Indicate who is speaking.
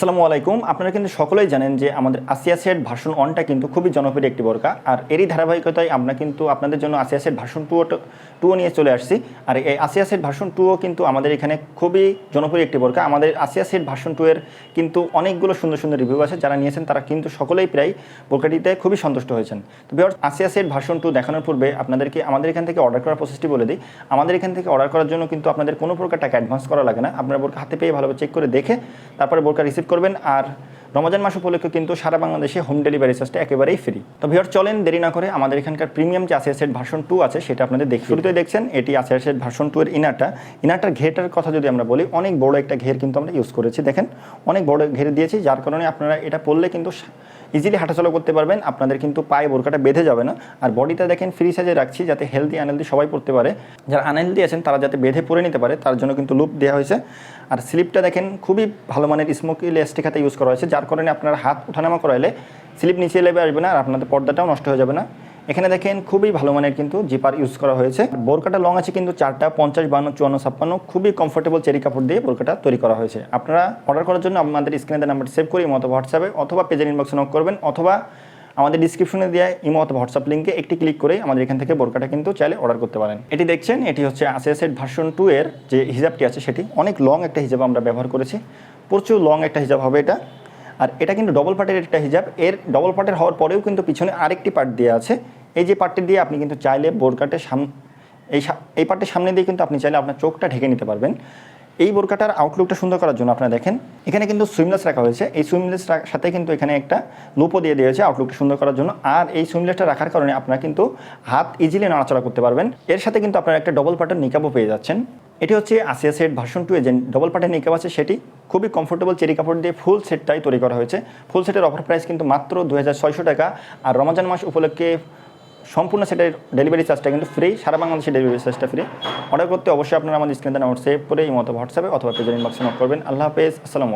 Speaker 1: আসসালামু আলাইকুম। আপনারা কিন্তু সকলেই জানেন যে আমাদের আসিয়া সেট ভার্সন ওয়ানটা কিন্তু খুবই জনপ্রিয় একটি বোরকা। আর এরই ধারাবাহিকতায় আমরা কিন্তু আপনাদের জন্য আসিয়া সেট ভার্সন টু টুও নিয়ে চলে আসছি। আর এই আসিয়া সেট ভার্সন টুও কিন্তু আমাদের এখানে খুবই জনপ্রিয় একটি বোরকা। আমাদের আসিয়া সেট ভার্সন টু এর কিন্তু অনেকগুলো সুন্দর সুন্দর রিভিউ আছে যারা নিয়েছেন, তারা কিন্তু সকলেই প্রায় বোরকাটিতে খুবই সন্তুষ্ট হয়েছেন। তো Bihar Asia set version two দেখানোর পূর্বে আপনাদেরকে আমাদের এখান থেকে অর্ডার করার প্রসেসটি বলে দিই। আমাদের এখান থেকে অর্ডার করার জন্য কিন্তু আপনাদের কোনো প্রকার টাকা অ্যাডভান্স করা লাগে না। আপনারা বোরকা হাতে পেয়ে ভালোভাবে চেক করে দেখে তারপরে বোরকা রিসিভ করবেন আর রমজান মাস উপলক্ষে কিন্তু সারা বাংলাদেশে হোম ডেলিভারি চার্জটা একেবারেই ফ্রি তো ভিওর চলেন দেরি না করে আমাদের এখানকার প্রিমিয়াম যে আসিয়া সেট ভার্সন টু আছে, সেটা আপনাদের দেখ। শুরুতে দেখছেন, এটি আসিয়া সেট ভার্সন টু এর ইনারটা ইনারটার ঘেরটার কথা যদি আমরা বলি, অনেক বড় একটা ঘের কিন্তু আমরা ইউজ করেছি। দেখেন, অনেক বড় ঘের দিয়েছি, যার কারণে আপনারা এটা পড়লে কিন্তু ইজিলি হাঁটাচলা করতে পারবেন, আপনাদের কিন্তু পায়ে বোরকাটা বেঁধে যাবে না। আর বডিটা দেখেন ফ্রি সাইজে রাখছি যাতে হেলদি আনহেলদি সবাই পড়তে পারে। যারা আনহেলদি আছেন, তারা যাতে বেঁধে পরে নিতে পারে, তার জন্য কিন্তু লুপ দেওয়া হয়েছে। আর স্লিপটা দেখেন, খুবই ভালো মানের স্মোকি লেস্টিক হাতে ইউজ করা হয়েছে, যার কারণে আপনার হাত ওঠানামা করাইলে স্লিপ নিচে লেবে আসবে না, আর আপনাদের পর্দাটাও নষ্ট হয়ে যাবে না। এখানে দেখেন খুবই ভালো মানের কিন্তু জিপার ইউজ করা হয়েছে। বোরকাটা লং আছে কিন্তু চারটা, পঞ্চাশ, বান্ন, চুয়ান্ন, ছাপ্পান্ন, খুবই কমফোর্টেবল চেরি কাপড় দিয়ে বোরকাটা তৈরি করা হয়েছে। আপনারা অর্ডার করার জন্য আমাদের স্ক্রিনে নাম্বারটি সেভ করে মতো হোয়াটসঅ্যাপে অথবা পেজের ইনবক্সে নক করবেন অথবা আমাদের ডিসক্রিপশনে দেওয়া ইমো অথবা হোয়াটসঅ্যাপ লিঙ্কে একটি ক্লিক করে আমাদের এখান থেকে বোরকাটা কিন্তু চাইলে অর্ডার করতে পারেন। এটি দেখছেন, এটি হচ্ছে আসিয়া সেট ভার্সন টু এর যে হিজাবটি আছে সেটি। অনেক লং একটা হিজাব আমরা ব্যবহার করেছি। প্রচুর লং একটা হিজাব হবে এটা। আর এটা কিন্তু ডবল পার্টের একটা হিজাব। এর ডবল পার্টের হওয়ার পরেও কিন্তু পিছনে আরেকটি পার্ট দেওয়া আছে। এই যে পার্টটি দিয়ে আপনি কিন্তু চাইলে বোরকাটের সাম এই এই পার্টের সামনে দিয়ে কিন্তু আপনি চাইলে আপনার চোখটা ঢেকে নিতে পারবেন। এই বোরকাটার আউটলুকটা সুন্দর করার জন্য আপনারা দেখেন, এখানে কিন্তু সুইমলেস রাখা হয়েছে। এই সুইমলেস সাথে কিন্তু এখানে একটা লুপও দিয়ে দিয়েছে আউটলুকটা সুন্দর করার জন্য। আর এই সুইমলেসটা রাখার কারণে আপনারা কিন্তু হাত ইজিলি নাড়াচড়া করতে পারবেন। এর সাথে কিন্তু আপনারা একটা ডবল পার্টের নিকাবও পেয়ে যাচ্ছেন। এটি হচ্ছে Asia set version two agent double পার্টের নিকাব আছে, সেটি খুবই কমফোর্টেবল চেরি কাপড় দিয়ে ফুল সেটটাই তৈরি করা হয়েছে। ফুল সেটের অফার প্রাইস কিন্তু মাত্র দু হাজার ছয়শো টাকা। আর রমজান মাস উপলক্ষে সম্পূর্ণ সেটার ডেলিভারি চার্জটা কিন্তু ফ্রি সারা বাংলাদেশে ডেলিভারি চার্জটা ফ্রি অর্ডার করতে অবশ্যই আপনারা আমাদের স্ক্রিনে নাম্বার সেভ করে এই মতো হোয়াটসঅ্যাপে অথবা পেজের ইনবক্সে নক করবেন। আল্লাহ হাফেজ, আসসালামু